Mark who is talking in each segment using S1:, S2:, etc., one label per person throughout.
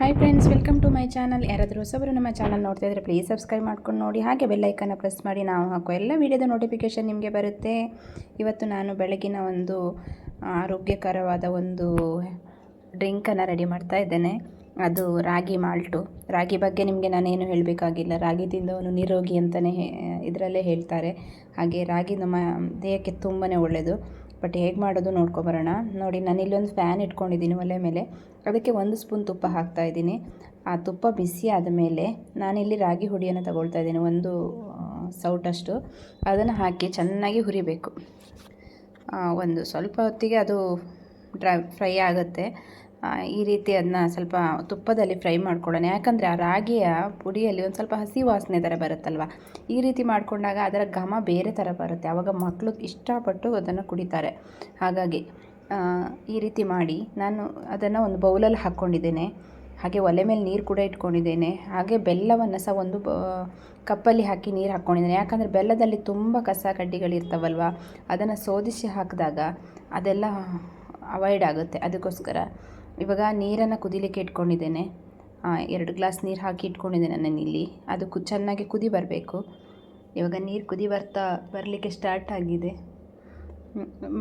S1: Hi friends welcome to my channel ಯಾರಾದರೂ ಹೊಸಬರು ನಮ್ಮ ಚಾನಲ್ ನೋಡ್ತಾ ಇದ್ರೆ ಪ್ಲೀಸ್ ಸಬ್ಸ್ಕ್ರೈಬ್ ಮಾಡ್ಕೊಂಡು ನೋಡಿ. ಹಾಗೆ ಬೆಲ್ಲೈಕನ್ನು ಪ್ರೆಸ್ ಮಾಡಿ ನಾವು ಹಾಕೋ ಎಲ್ಲ ವೀಡಿಯೋದ ನೋಟಿಫಿಕೇಷನ್ ನಿಮಗೆ ಬರುತ್ತೆ. ಇವತ್ತು ನಾನು ಬೆಳಗಿನ ಒಂದು ಆರೋಗ್ಯಕರವಾದ ಒಂದು ಡ್ರಿಂಕನ್ನು ರೆಡಿ ಮಾಡ್ತಾ ಇದ್ದೇನೆ. ಅದು ರಾಗಿ ಮಾಲ್ಟು. ರಾಗಿ ಬಗ್ಗೆ ನಿಮಗೆ ನಾನೇನು ಹೇಳಬೇಕಾಗಿಲ್ಲ. ರಾಗಿ ತಿಂದವನು ನಿರೋಗಿ ಅಂತಲೇ ಇದರಲ್ಲೇ ಹೇಳ್ತಾರೆ. ಹಾಗೆ ರಾಗಿ ನಮ್ಮ ದೇಹಕ್ಕೆ ತುಂಬಾ ಒಳ್ಳೆಯದು ಬಟ್ ಹೇಗೆ ಮಾಡೋದು ನೋಡ್ಕೊಬರೋಣ ನೋಡಿ, ನಾನು ಇಲ್ಲೊಂದು ಫ್ಯಾನ್ ಇಟ್ಕೊಂಡಿದ್ದೀನಿ ಒಲೆ ಮೇಲೆ. ಅದಕ್ಕೆ ಒಂದು ಸ್ಪೂನ್ ತುಪ್ಪ ಹಾಕ್ತಾ ಇದ್ದೀನಿ. ಆ ತುಪ್ಪ ಬಿಸಿ ಆದ ಮೇಲೆ ನಾನಿಲ್ಲಿ ರಾಗಿ ಹುಡಿಯನ್ನು ತಗೊಳ್ತಾ ಇದ್ದೀನಿ, ಒಂದು ಸೌಟಷ್ಟು ಅದನ್ನು ಹಾಕಿ ಚೆನ್ನಾಗಿ ಹುರಿಬೇಕು. ಒಂದು ಸ್ವಲ್ಪ ಹೊತ್ತಿಗೆ ಅದು ಡ್ರೈ ಫ್ರೈ ಆಗುತ್ತೆ. ಈ ರೀತಿ ಅದನ್ನ ಸ್ವಲ್ಪ ತುಪ್ಪದಲ್ಲಿ ಫ್ರೈ ಮಾಡ್ಕೊಳ್ಳೋಣ. ಯಾಕಂದರೆ ಆ ರಾಗಿಯ ಪುಡಿಯಲ್ಲಿ ಒಂದು ಸ್ವಲ್ಪ ಹಸಿ ವಾಸನೆ ಥರ ಬರುತ್ತಲ್ವ? ಈ ರೀತಿ ಮಾಡಿಕೊಂಡಾಗ ಅದರ ಘಮ ಬೇರೆ ಥರ ಬರುತ್ತೆ. ಆವಾಗ ಮಕ್ಕಳು ಇಷ್ಟಪಟ್ಟು ಅದನ್ನು ಕುಡಿತಾರೆ. ಹಾಗಾಗಿ ಈ ರೀತಿ ಮಾಡಿ ನಾನು ಅದನ್ನು ಒಂದು ಬೌಲಲ್ಲಿ ಹಾಕ್ಕೊಂಡಿದ್ದೇನೆ. ಹಾಗೆ ಒಲೆ ಮೇಲೆ ನೀರು ಕೂಡ ಇಟ್ಕೊಂಡಿದ್ದೇನೆ. ಹಾಗೆ ಬೆಲ್ಲವನ್ನು ಸಹ ಒಂದು ಕಪ್ಪಲ್ಲಿ ಹಾಕಿ ನೀರು ಹಾಕ್ಕೊಂಡಿದ್ದೇನೆ. ಯಾಕಂದರೆ ಬೆಲ್ಲದಲ್ಲಿ ತುಂಬ ಕಸ ಕಡ್ಡಿಗಳಿರ್ತಾವಲ್ವ? ಅದನ್ನು ಸೋದಿಸಿ ಹಾಕಿದಾಗ ಅದೆಲ್ಲ ಅವಾಯ್ಡ್ ಆಗುತ್ತೆ. ಅದಕ್ಕೋಸ್ಕರ. ಇವಾಗ ನೀರನ್ನು ಕುದಿಲಿಕ್ಕೆ ಇಟ್ಕೊಂಡಿದ್ದೇನೆ. ಎರಡು ಗ್ಲಾಸ್ ನೀರು ಹಾಕಿ ಇಟ್ಕೊಂಡಿದ್ದೇನೆ ನಾನು ಇಲ್ಲಿ ಅದು ಕು, ಚೆನ್ನಾಗಿ ಕುದಿ ಬರಬೇಕು. ಇವಾಗ ನೀರು ಕುದಿ ಬರ್ತಾ, ಬರಲಿಕ್ಕೆ ಸ್ಟಾರ್ಟ್ ಆಗಿದೆ.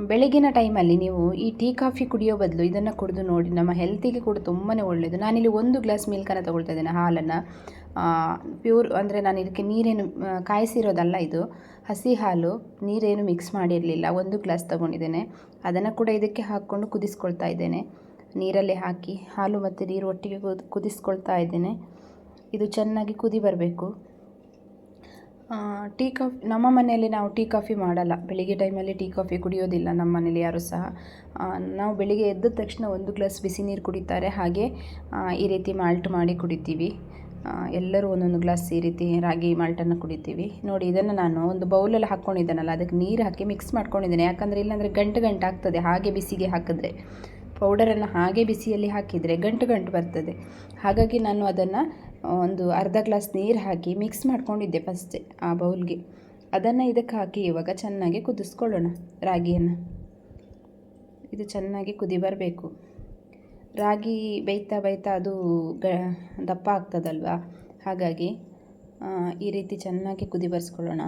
S1: ಬೆಳಗಿನ ಟೈಮಲ್ಲಿ ನೀವು ಈ ಟೀ, ಕಾಫಿ ಕುಡಿಯೋ ಬದಲು ಇದನ್ನು ಕುಡಿದು ನೋಡಿ, ನಮ್ಮ ಹೆಲ್ತಿಗೆ ಕೂಡ ತುಂಬಾ ಒಳ್ಳೆಯದು ನಾನಿಲ್ಲಿ ಒಂದು ಗ್ಲಾಸ್ ಮಿಲ್ಕನ್ನು ತೊಗೊಳ್ತಾ ಇದ್ದೇನೆ, ಹಾಲನ್ನು. ಪ್ಯೂರ್ ಅಂದರೆ ನಾನು ಇದಕ್ಕೆ ನೀರೇನು ಕಾಯಿಸಿರೋದಲ್ಲ ಇದು, ಹಸಿ ಹಾಲು, ನೀರೇನು ಮಿಕ್ಸ್ ಮಾಡಿರಲಿಲ್ಲ. ಒಂದು ಗ್ಲಾಸ್ ತಗೊಂಡಿದ್ದೇನೆ. ಅದನ್ನು ಕೂಡ ಇದಕ್ಕೆ ಹಾಕ್ಕೊಂಡು ಕುದಿಸ್ಕೊಳ್ತಾ ಇದ್ದೇನೆ. ನೀರಲ್ಲಿ ಹಾಕಿ ಹಾಲು ಮತ್ತು ನೀರು ಒಟ್ಟಿಗೆ ಕುದ್, ಕುದಿಸ್ಕೊಳ್ತಾ ಇದ್ದೇನೆ. ಇದು ಚೆನ್ನಾಗಿ ಕುದಿ ಬರಬೇಕು. ಟೀ ಕಾಫಿ, ನಮ್ಮ ಮನೆಯಲ್ಲಿ ನಾವು ಟೀ ಕಾಫಿ ಮಾಡಲ್ಲ. ಬೆಳಿಗ್ಗೆ ಟೈಮಲ್ಲಿ ಟೀ ಕಾಫಿ ಕುಡಿಯೋದಿಲ್ಲ ನಮ್ಮ ಮನೇಲಿ ಯಾರೂ ಸಹ. ನಾವು ಬೆಳಿಗ್ಗೆ ಎದ್ದ ತಕ್ಷಣ ಒಂದು ಗ್ಲಾಸ್ ಬಿಸಿ ನೀರು ಕುಡಿತಾರೆ. ಹಾಗೆ ಈ ರೀತಿ ಮಾಲ್ಟ್ ಮಾಡಿ ಕುಡಿತೀವಿ. ಎಲ್ಲರೂ ಒಂದೊಂದು ಗ್ಲಾಸ್ ಈ ರೀತಿ ರಾಗಿ ಮಾಲ್ಟನ್ನು ಕುಡಿತೀವಿ. ನೋಡಿ, ಇದನ್ನು ನಾನು ಒಂದು ಬೌಲಲ್ಲಿ ಹಾಕ್ಕೊಂಡಿದ್ದೇನಲ್ಲ, ಅದಕ್ಕೆ ನೀರು ಹಾಕಿ ಮಿಕ್ಸ್ ಮಾಡ್ಕೊಂಡಿದ್ದೇನೆ. ಯಾಕಂದರೆ ಇಲ್ಲಾಂದರೆ ಗಂಟು ಗಂಟು ಆಗ್ತದೆ ಹಾಗೆ ಬಿಸಿಗೆ ಹಾಕಿದ್ರೆ. ಪೌಡರನ್ನು ಹಾಗೆ ಬಿಸಿಯಲ್ಲಿ ಹಾಕಿದರೆ ಗಂಟು ಗಂಟು ಬರ್ತದೆ. ಹಾಗಾಗಿ ನಾನು ಅದನ್ನು ಒಂದು ಅರ್ಧ ಗ್ಲಾಸ್ ನೀರು ಹಾಕಿ ಮಿಕ್ಸ್ ಮಾಡ್ಕೊಂಡಿದ್ದೆ ಫಸ್ಟೇ ಆ ಬೌಲ್ಗೆ. ಅದನ್ನು ಇದಕ್ಕೆ ಹಾಕಿ ಇವಾಗ ಚೆನ್ನಾಗಿ ಕುದಿಸ್ಕೊಳ್ಳೋಣ ರಾಗಿಯನ್ನು. ಇದು ಚೆನ್ನಾಗಿ ಕುದಿ ಬರಬೇಕು. ರಾಗಿ ಬೇಯ್ತಾ ಬೈತಾ ಅದು ಗ, ದಪ್ಪ ಆಗ್ತದಲ್ವಾ? ಹಾಗಾಗಿ ಈ ರೀತಿ ಚೆನ್ನಾಗಿ ಕುದಿ ಬರ್ಸ್ಕೊಳ್ಳೋಣ.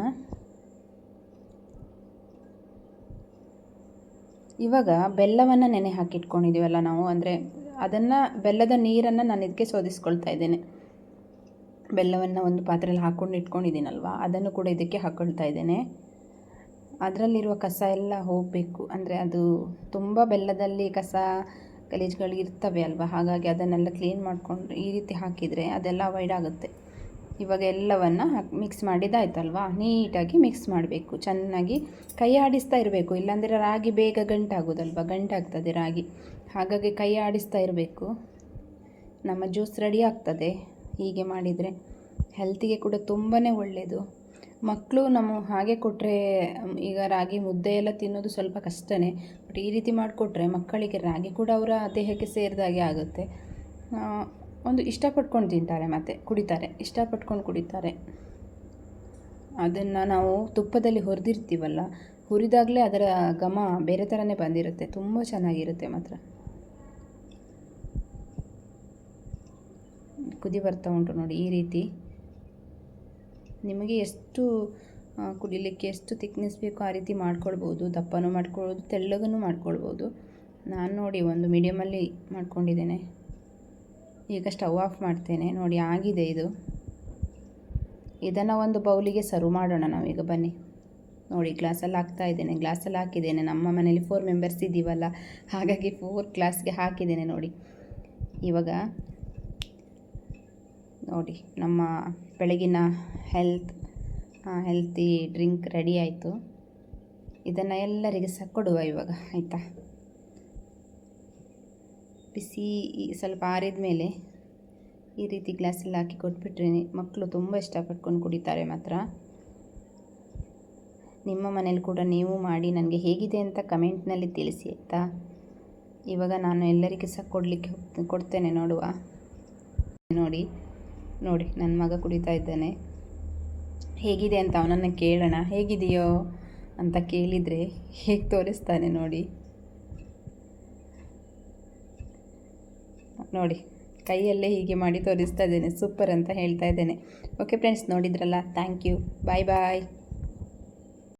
S1: ಇವಾಗ ಬೆಲ್ಲವನ್ನು ನೆನೆ ಹಾಕಿಟ್ಕೊಂಡಿದ್ದೀವಲ್ಲ ನಾವು, ಅಂದರೆ ಅದನ್ನು, ಬೆಲ್ಲದ ನೀರನ್ನು ನಾನು ಇದಕ್ಕೆ ಶೋಧಿಸ್ಕೊಳ್ತಾ ಇದ್ದೇನೆ. ಬೆಲ್ಲವನ್ನು ಒಂದು ಪಾತ್ರೆಯಲ್ಲಿ ಹಾಕ್ಕೊಂಡು ಇಟ್ಕೊಂಡಿದ್ದೀನಲ್ವ, ಅದನ್ನು ಕೂಡ ಇದಕ್ಕೆ ಹಾಕ್ಕೊಳ್ತಾ ಇದ್ದೇನೆ. ಅದರಲ್ಲಿರುವ ಕಸ ಎಲ್ಲ ಹೋಗಬೇಕು, ಅಂದರೆ ಅದು ತುಂಬ ಬೆಲ್ಲದಲ್ಲಿ ಕಸ, ಗಲೀಜುಗಳು ಇರ್ತವೆ ಅಲ್ವಾ, ಹಾಗಾಗಿ ಅದನ್ನೆಲ್ಲ ಕ್ಲೀನ್ ಮಾಡಿಕೊಂಡು ಈ ರೀತಿ ಹಾಕಿದರೆ ಅದೆಲ್ಲ ಅವಾಯ್ಡ್ ಆಗುತ್ತೆ. ಇವಾಗ ಎಲ್ಲವನ್ನು ಮಿಕ್ಸ್ ಮಾಡಿದ್ದಾಯ್ತಲ್ವಾ ನೀಟಾಗಿ ಮಿಕ್ಸ್ ಮಾಡಬೇಕು. ಚೆನ್ನಾಗಿ ಕೈ ಆಡಿಸ್ತಾ ಇರಬೇಕು. ಇಲ್ಲಾಂದರೆ ರಾಗಿ ಬೇಗ ಗಂಟಾಗೋದಲ್ವ? ಗಂಟಾಗ್ತದೆ ರಾಗಿ. ಹಾಗಾಗಿ ಕೈ ಆಡಿಸ್ತಾ ಇರಬೇಕು. ನಮ್ಮ ಜ್ಯೂಸ್ ರೆಡಿ ಆಗ್ತದೆ. ಹೀಗೆ ಮಾಡಿದರೆ ಹೆಲ್ತಿಗೆ ಕೂಡ ತುಂಬಾ ಒಳ್ಳೆಯದು ಮಕ್ಕಳು ನಮ್ಮ ಹಾಗೆ ಕೊಟ್ಟರೆ ಈಗ ರಾಗಿ ಮುದ್ದೆ ಎಲ್ಲ ತಿನ್ನೋದು ಸ್ವಲ್ಪ ಕಷ್ಟನೇ. ಬಟ್ ಈ ರೀತಿ ಮಾಡಿಕೊಟ್ರೆ ಮಕ್ಕಳಿಗೆ ರಾಗಿ ಕೂಡ ಅವರ ದೇಹಕ್ಕೆ ಸೇರಿದಾಗೆ ಆಗುತ್ತೆ. ಒಂದು ಇಷ್ಟಪಟ್ಕೊಂಡು ತಿಂತಾರೆ ಮತ್ತೆ, ಕುಡಿತಾರೆ, ಇಷ್ಟಪಟ್ಕೊಂಡು ಕುಡಿತಾರೆ. ಅದನ್ನು ನಾವು ತುಪ್ಪದಲ್ಲಿ ಹುರಿದಿರ್ತೀವಲ್ಲ, ಹುರಿದಾಗಲೇ ಅದರ ಘಮ ಬೇರೆ ಥರನೇ ಬಂದಿರುತ್ತೆ, ತುಂಬ ಚೆನ್ನಾಗಿರುತ್ತೆ ಮಾತ್ರ. ಕುದಿ ಬರ್ತಾ ಉಂಟು ನೋಡಿ ಈ ರೀತಿ. ನಿಮಗೆ ಎಷ್ಟು ಕುಡಿಲಿಕ್ಕೆ ಎಷ್ಟು ತಿಕ್ನೆಸ್ ಬೇಕೋ ಆ ರೀತಿ ಮಾಡ್ಕೊಳ್ಬೋದು, ದಪ್ಪನೂ ಮಾಡ್ಕೊಳ್ಬೋದು ತೆಳ್ಳಗನ್ನು ಮಾಡ್ಕೊಳ್ಬೋದು. ನಾನು ನೋಡಿ ಒಂದು ಮೀಡಿಯಮಲ್ಲಿ ಮಾಡ್ಕೊಂಡಿದ್ದೇನೆ. ಈಗ ಸ್ಟವ್ ಆಫ್ ಮಾಡ್ತೇನೆ. ನೋಡಿ, ಆಗಿದೆ ಇದು. ಇದನ್ನು ಒಂದು ಬೌಲಿಗೆ ಸರ್ವ್ ಮಾಡೋಣ ನಾವೀಗ. ಬನ್ನಿ. ನೋಡಿ, ಗ್ಲಾಸಲ್ಲಿ ಹಾಕ್ತಾ ಇದ್ದೇನೆ. ಗ್ಲಾಸಲ್ಲಿ ಹಾಕಿದ್ದೇನೆ. ನಮ್ಮ ಮನೇಲಿ ಫೋರ್ ಮೆಂಬರ್ಸ್ ಇದ್ದೀವಲ್ಲ. ಹಾಗಾಗಿ ಫೋರ್ ಗ್ಲಾಸ್ಗೆ ಹಾಕಿದ್ದೇನೆ ನೋಡಿ. ಇವಾಗ ನೋಡಿ, ನಮ್ಮ ಬೆಳಗಿನ ಹೆಲ್ತ್ ಹೆಲ್ತಿ ಡ್ರಿಂಕ್ ರೆಡಿ ಆಯಿತು. ಇದನ್ನು ಎಲ್ಲರಿಗೆ ಸಹ ಕೊಡುವ ಇವಾಗ. ಆಯಿತಾ? ಬಿಸಿ ಸ್ವಲ್ಪ ಆರಿದ ಮೇಲೆ ಈ ರೀತಿ ಗ್ಲಾಸಲ್ಲಿ ಹಾಕಿ ಕೊಟ್ಬಿಟ್ರೆ ಮಕ್ಕಳು ತುಂಬ ಇಷ್ಟಪಟ್ಕೊಂಡು ಕುಡಿತಾರೆ ಮಾತ್ರ. ನಿಮ್ಮ ಮನೇಲಿ ಕೂಡ ನೀವು ಮಾಡಿ ನನಗೆ ಹೇಗಿದೆ ಅಂತ ಕಮೆಂಟ್ನಲ್ಲಿ ತಿಳಿಸಿ, ಆಯಿತಾ? ಇವಾಗ ನಾನು ಎಲ್ಲರಿಗೂ ಸಹ ಕೊಡಲಿಕ್ಕೆ ಕೊಡ್ತೇನೆ ನೋಡುವ. ನೋಡಿ ನೋಡಿ, ನನ್ನ ಮಗ ಕುಡಿತಾ ಇದ್ದಾನೆ. ಹೇಗಿದೆ ಅಂತ ಅವನನ್ನು ಕೇಳೋಣ. ಹೇಗಿದೆಯೋ ಅಂತ ಕೇಳಿದರೆ ಹೇಗೆ ತೋರಿಸ್ತಾನೆ ನೋಡಿ. ನೋಡಿ, ಕೈಯಲ್ಲೇ ಹೀಗೆ ಮಾಡಿ ತೋರಿಸ್ತಾ ಇದ್ದೇನೆ. ಸೂಪರ್ ಅಂತ ಹೇಳ್ತಾ ಇದ್ದೇನೆ. ಓಕೆ ಫ್ರೆಂಡ್ಸ್ ನೋಡಿದ್ರಲ್ಲ? Thank you bye bye